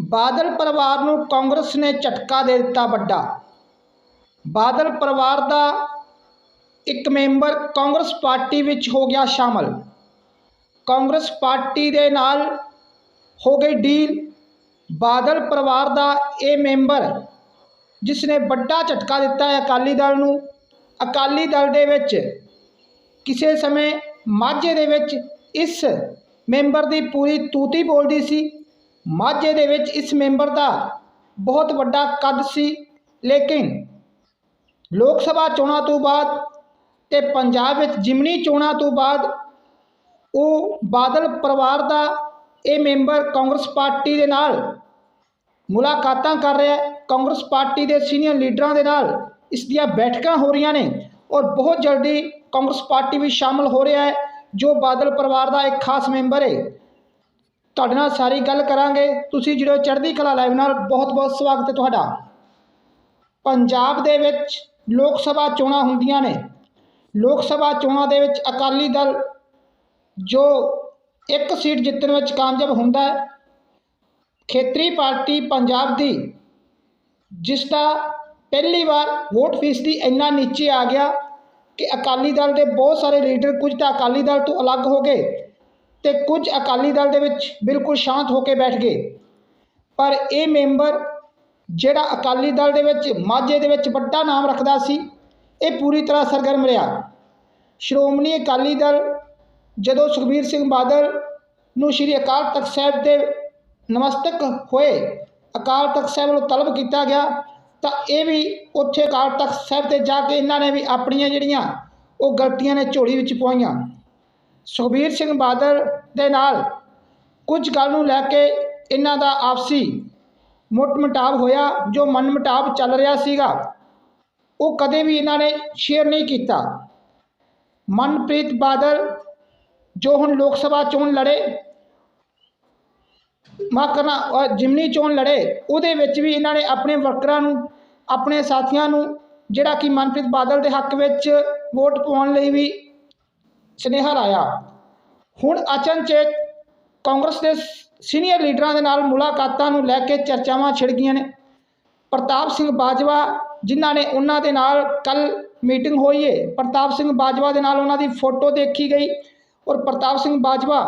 ਬਾਦਲ ਪਰਿਵਾਰ ਨੂੰ ਕਾਂਗਰਸ ਨੇ ਝਟਕਾ ਦੇ ਦਿੱਤਾ ਵੱਡਾ। ਬਾਦਲ ਪਰਿਵਾਰ ਦਾ ਇੱਕ ਮੈਂਬਰ ਕਾਂਗਰਸ ਪਾਰਟੀ ਵਿੱਚ ਹੋ ਗਿਆ ਸ਼ਾਮਲ। ਕਾਂਗਰਸ ਪਾਰਟੀ ਦੇ ਨਾਲ ਹੋ ਗਈ ਡੀਲ। ਬਾਦਲ ਪਰਿਵਾਰ ਦਾ ਇਹ ਮੈਂਬਰ ਜਿਸ ਨੇ ਵੱਡਾ ਝਟਕਾ ਦਿੱਤਾ ਹੈ ਅਕਾਲੀ ਦਲ ਨੂੰ, ਅਕਾਲੀ ਦਲ ਦੇ ਵਿੱਚ ਕਿਸੇ ਸਮੇਂ ਮਾਝੇ ਦੇ ਵਿੱਚ ਇਸ ਮੈਂਬਰ ਦੀ ਪੂਰੀ ਤੂਤੀ ਬੋਲਦੀ ਸੀ। ਮਾਝੇ ਦੇ ਵਿੱਚ ਇਸ ਮੈਂਬਰ ਦਾ ਬਹੁਤ ਵੱਡਾ ਕੱਦ ਸੀ। ਲੇਕਿਨ ਲੋਕ ਸਭਾ ਚੋਣਾਂ ਤੋਂ ਬਾਅਦ ਤੇ ਪੰਜਾਬ ਵਿੱਚ ਜਿਮਨੀ ਚੋਣਾਂ ਤੋਂ ਬਾਅਦ ਉਹ ਬਾਦਲ ਪਰਿਵਾਰ ਦਾ ਇਹ ਮੈਂਬਰ ਕਾਂਗਰਸ ਪਾਰਟੀ ਦੇ ਨਾਲ ਮੁਲਾਕਾਤਾਂ ਕਰ ਰਿਹਾ ਹੈ। ਕਾਂਗਰਸ ਪਾਰਟੀ ਦੇ ਸੀਨੀਅਰ ਲੀਡਰਾਂ ਦੇ ਨਾਲ ਇਸ ਦੀਆਂ ਬੈਠਕਾਂ ਹੋ ਰਹੀਆਂ ਨੇ ਔਰ ਬਹੁਤ ਜਲਦੀ ਕਾਂਗਰਸ ਪਾਰਟੀ ਵੀ ਸ਼ਾਮਲ ਹੋ ਰਿਹਾ ਹੈ, ਜੋ ਬਾਦਲ ਪਰਿਵਾਰ ਦਾ ਇੱਕ ਖਾਸ ਮੈਂਬਰ ਹੈ। ਤੁਹਾਡੇ ਨਾਲ ਸਾਰੀ ਗੱਲ ਕਰਾਂਗੇ। ਤੁਸੀਂ ਜਿਹੜੇ ਚੜ੍ਹਦੀ ਕਲਾ ਲਾਈਵ ਨਾਲ ਬਹੁਤ ਬਹੁਤ ਸਵਾਗਤ ਹੈ ਤੁਹਾਡਾ। ਪੰਜਾਬ ਦੇ ਵਿੱਚ ਲੋਕ ਸਭਾ ਚੋਣਾਂ ਹੁੰਦੀਆਂ ਨੇ। ਲੋਕ ਸਭਾ ਚੋਣਾਂ ਦੇ ਵਿੱਚ ਅਕਾਲੀ ਦਲ ਜੋ ਇੱਕ ਸੀਟ ਜਿੱਤਣ ਵਿੱਚ ਕਾਮਯਾਬ ਹੁੰਦਾ ਹੈ। ਖੇਤਰੀ ਪਾਰਟੀ ਪੰਜਾਬ ਦੀ, ਜਿਸ ਦਾ ਪਹਿਲੀ ਵਾਰ ਵੋਟ ਫੀਸਦੀ ਇੰਨਾ ਨੀਚੇ ਆ ਗਿਆ ਕਿ ਅਕਾਲੀ ਦਲ ਦੇ ਬਹੁਤ ਸਾਰੇ ਲੀਡਰ ਕੁਝ ਤਾਂ ਅਕਾਲੀ ਦਲ ਤੋਂ ਅਲੱਗ ਹੋ ਗਏ। ਤੇ ਕੁਝ ਅਕਾਲੀ ਦਲ ਦੇ ਵਿੱਚ ਬਿਲਕੁਲ ਸ਼ਾਂਤ ਹੋ ਕੇ ਬੈਠ ਗਏ। ਪਰ ਇਹ ਮੈਂਬਰ ਜਿਹੜਾ ਅਕਾਲੀ ਦਲ ਦੇ ਵਿੱਚ ਮਾਝੇ ਦੇ ਵਿੱਚ ਵੱਡਾ ਨਾਮ ਰੱਖਦਾ ਸੀ, ਇਹ ਪੂਰੀ ਤਰ੍ਹਾਂ ਸਰਗਰਮ ਰਿਹਾ। ਸ਼੍ਰੋਮਣੀ ਅਕਾਲੀ ਦਲ ਜਦੋਂ ਸੁਖਬੀਰ ਸਿੰਘ ਬਾਦਲ ਨੂੰ ਸ਼੍ਰੀ ਅਕਾਲ ਤਖਤ ਸਾਹਿਬ ਦੇ ਨਮਸਤਕ ਹੋਏ, ਅਕਾਲ ਤਖਤ ਸਾਹਿਬ ਨੂੰ ਤਲਬ ਕੀਤਾ ਗਿਆ, ਤਾਂ ਇਹ ਵੀ ਉੱਥੇ ਅਕਾਲ ਤਖਤ ਸਾਹਿਬ ਤੇ ਜਾ ਕੇ ਇਹਨਾਂ ਨੇ ਵੀ ਆਪਣੀਆਂ ਜਿਹੜੀਆਂ ਉਹ ਗਲਤੀਆਂ ਨੇ ਝੋਲੀ ਵਿੱਚ ਪਾਈਆਂ ਸੁਖਬੀਰ ਸਿੰਘ ਬਾਦਲ ਦੇ ਨਾਲ ਕੁਝ ਗੱਲ ਨੂੰ ਲੈ ਕੇ ਇਹਨਾਂ ਦਾ ਆਪਸੀ ਮੁੱਟਮਟਾਵ ਹੋਇਆ, ਜੋ ਮਨਮਟਾਵ ਚੱਲ ਰਿਹਾ ਸੀਗਾ। ਉਹ ਕਦੇ ਵੀ ਇਹਨਾਂ ਨੇ ਸ਼ੇਅਰ ਨਹੀਂ ਕੀਤਾ। ਮਨਪ੍ਰੀਤ ਬਾਦਲ ਜੋ ਹੁਣ ਲੋਕ ਸਭਾ ਚੋਣ ਲੜੇ, ਮਾਕਰਨਾ ਜਿਮਨੀ ਚੋਣ ਲੜੇ, ਉਹਦੇ ਵਿੱਚ ਵੀ ਇਹਨਾਂ ਨੇ ਆਪਣੇ ਵਰਕਰਾਂ ਨੂੰ, ਆਪਣੇ ਸਾਥੀਆਂ ਨੂੰ, ਜਿਹੜਾ ਕਿ ਮਨਪ੍ਰੀਤ ਬਾਦਲ ਦੇ ਹੱਕ ਵਿੱਚ ਵੋਟ ਪਾਉਣ ਲਈ ਵੀ ਸੁਨੇਹਾ ਲਾਇਆ। ਹੁਣ ਅਚਨਚੇਤ ਕਾਂਗਰਸ ਦੇ ਸੀਨੀਅਰ ਲੀਡਰਾਂ ਦੇ ਨਾਲ ਮੁਲਾਕਾਤਾਂ ਨੂੰ ਲੈ ਕੇ ਚਰਚਾਵਾਂ ਛਿੜ ਗਈਆਂ ਨੇ। ਪ੍ਰਤਾਪ ਸਿੰਘ ਬਾਜਵਾ, ਜਿਨ੍ਹਾਂ ਨੇ ਉਹਨਾਂ ਦੇ ਨਾਲ ਕੱਲ ਮੀਟਿੰਗ ਹੋਈ ਹੈ ਪ੍ਰਤਾਪ ਸਿੰਘ ਬਾਜਵਾ ਦੇ ਨਾਲ ਉਹਨਾਂ ਦੀ ਫੋਟੋ ਦੇਖੀ ਗਈ ਔਰ ਪ੍ਰਤਾਪ ਸਿੰਘ ਬਾਜਵਾ,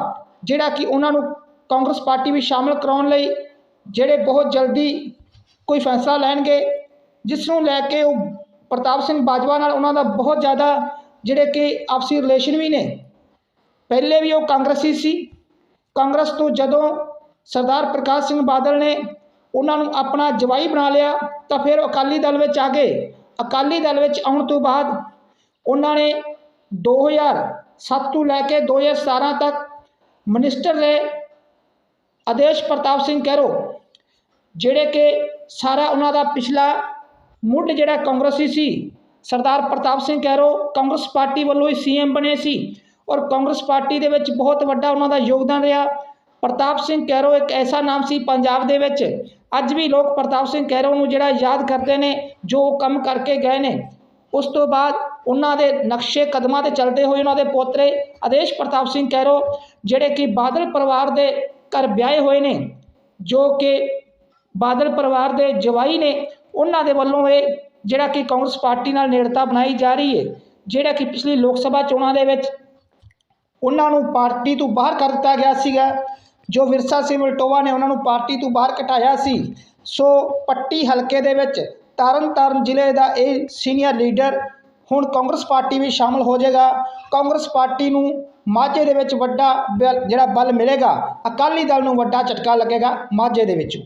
ਜਿਹੜਾ ਕਿ ਉਹਨਾਂ ਨੂੰ ਕਾਂਗਰਸ ਪਾਰਟੀ ਵਿੱਚ ਸ਼ਾਮਲ ਕਰਾਉਣ ਲਈ ਜਿਹੜੇ ਬਹੁਤ ਜਲਦੀ ਕੋਈ ਫੈਸਲਾ ਲੈਣਗੇ, ਜਿਸ ਨੂੰ ਲੈ ਕੇ ਉਹ ਪ੍ਰਤਾਪ ਸਿੰਘ ਬਾਜਵਾ ਨਾਲ ਉਹਨਾਂ ਦਾ ਬਹੁਤ ਜ਼ਿਆਦਾ ਜਿਹੜੇ ਕਿ ਆਪਸੀ ਰਿਲੇਸ਼ਨ ਵੀ ਨੇ। ਪਹਿਲੇ ਵੀ ਉਹ ਕਾਂਗਰਸੀ ਸੀ। ਕਾਂਗਰਸ ਤੋਂ ਜਦੋਂ ਸਰਦਾਰ ਪ੍ਰਕਾਸ਼ ਸਿੰਘ ਬਾਦਲ ਨੇ ਉਹਨਾਂ ਨੂੰ ਆਪਣਾ ਜਵਾਈ ਬਣਾ ਲਿਆ, ਤਾਂ ਫਿਰ ਅਕਾਲੀ ਦਲ ਵਿੱਚ ਆ ਗਏ। ਅਕਾਲੀ ਦਲ ਵਿੱਚ ਆਉਣ ਤੋਂ ਬਾਅਦ ਉਹਨਾਂ ਨੇ 2007 ਤੋਂ ਲੈ ਕੇ 2017 ਤੱਕ ਮਿਨਿਸਟਰ ਰਹੇ ਆਦੇਸ਼ ਪ੍ਰਤਾਪ ਸਿੰਘ ਕੈਰੋ ਜਿਹੜੇ ਕਿ ਸਾਰਾ ਉਹਨਾਂ ਦਾ ਪਿਛਲਾ ਮੁੱਢ ਜਿਹੜਾ ਕਾਂਗਰਸੀ ਸੀ ਸਰਦਾਰ ਪ੍ਰਤਾਪ ਸਿੰਘ ਕੈਰੋ ਕਾਂਗਰਸ ਪਾਰਟੀ ਵੱਲੋਂ ਹੀ ਸੀਐਮ ਬਣੇ ਸੀ ਔਰ ਕਾਂਗਰਸ ਪਾਰਟੀ ਦੇ ਵਿੱਚ ਬਹੁਤ ਵੱਡਾ ਉਹਨਾਂ ਦਾ ਯੋਗਦਾਨ ਰਿਹਾ। ਪ੍ਰਤਾਪ ਸਿੰਘ ਕੈਰੋ ਇੱਕ ਐਸਾ ਨਾਮ ਸੀ ਪੰਜਾਬ ਦੇ ਵਿੱਚ। ਅੱਜ ਵੀ ਲੋਕ ਪ੍ਰਤਾਪ ਸਿੰਘ ਕੈਰੋ ਨੂੰ ਜਿਹੜਾ ਯਾਦ ਕਰਦੇ ਨੇ, ਜੋ ਉਹ ਕੰਮ ਕਰਕੇ ਗਏ ਨੇ। ਉਸ ਤੋਂ ਬਾਅਦ ਉਹਨਾਂ ਦੇ ਨਕਸ਼ੇ ਕਦਮਾਂ ਤੇ ਚੱਲਦੇ ਹੋਏ ਉਹਨਾਂ ਦੇ ਪੋਤਰੇ ਆਦੇਸ਼ ਪ੍ਰਤਾਪ ਸਿੰਘ ਕੈਰੋ ਜਿਹੜੇ ਕਿ ਬਾਦਲ ਪਰਿਵਾਰ ਦੇ ਘਰ ਵਿਆਹੇ ਹੋਏ ਨੇ, ਜੋ ਕਿ ਬਾਦਲ ਪਰਿਵਾਰ ਦੇ ਜਵਾਈ ਨੇ, ਉਹਨਾਂ ਦੇ ਵੱਲੋਂ ਇਹ ਜਿਹੜਾ ਕਿ ਕਾਂਗਰਸ ਪਾਰਟੀ ਨਾਲ ਨੇੜਤਾ ਬਣਾਈ ਜਾ ਰਹੀ ਹੈ, ਜਿਹੜਾ ਕਿ ਪਿਛਲੀ ਲੋਕ ਸਭਾ ਚੋਣਾਂ ਦੇ ਵਿੱਚ ਉਹਨਾਂ ਨੂੰ ਪਾਰਟੀ ਤੋਂ ਬਾਹਰ ਕਰ ਦਿੱਤਾ ਗਿਆ ਸੀਗਾ, ਜੋ ਵਿਰਸਾ ਸਿੰਘ ਵਲਟੋਵਾ ਨੇ ਉਹਨਾਂ ਨੂੰ ਪਾਰਟੀ ਤੋਂ ਬਾਹਰ ਕਟਾਇਆ ਸੀ। ਸੋ ਪੱਟੀ ਹਲਕੇ ਦੇ ਵਿੱਚ ਤਰਨਤਾਰਨ ਜ਼ਿਲ੍ਹੇ ਦਾ ਇਹ ਸੀਨੀਅਰ ਲੀਡਰ ਹੁਣ ਕਾਂਗਰਸ ਪਾਰਟੀ ਵਿੱਚ ਸ਼ਾਮਲ ਹੋ ਜਾਏਗਾ। ਕਾਂਗਰਸ ਪਾਰਟੀ ਨੂੰ ਮਾਝੇ ਦੇ ਵਿੱਚ ਵੱਡਾ ਬਲ- ਜਿਹੜਾ ਬਲ ਮਿਲੇਗਾ, ਅਕਾਲੀ ਦਲ ਨੂੰ ਵੱਡਾ ਝਟਕਾ ਲੱਗੇਗਾ ਮਾਝੇ ਦੇ ਵਿੱਚ।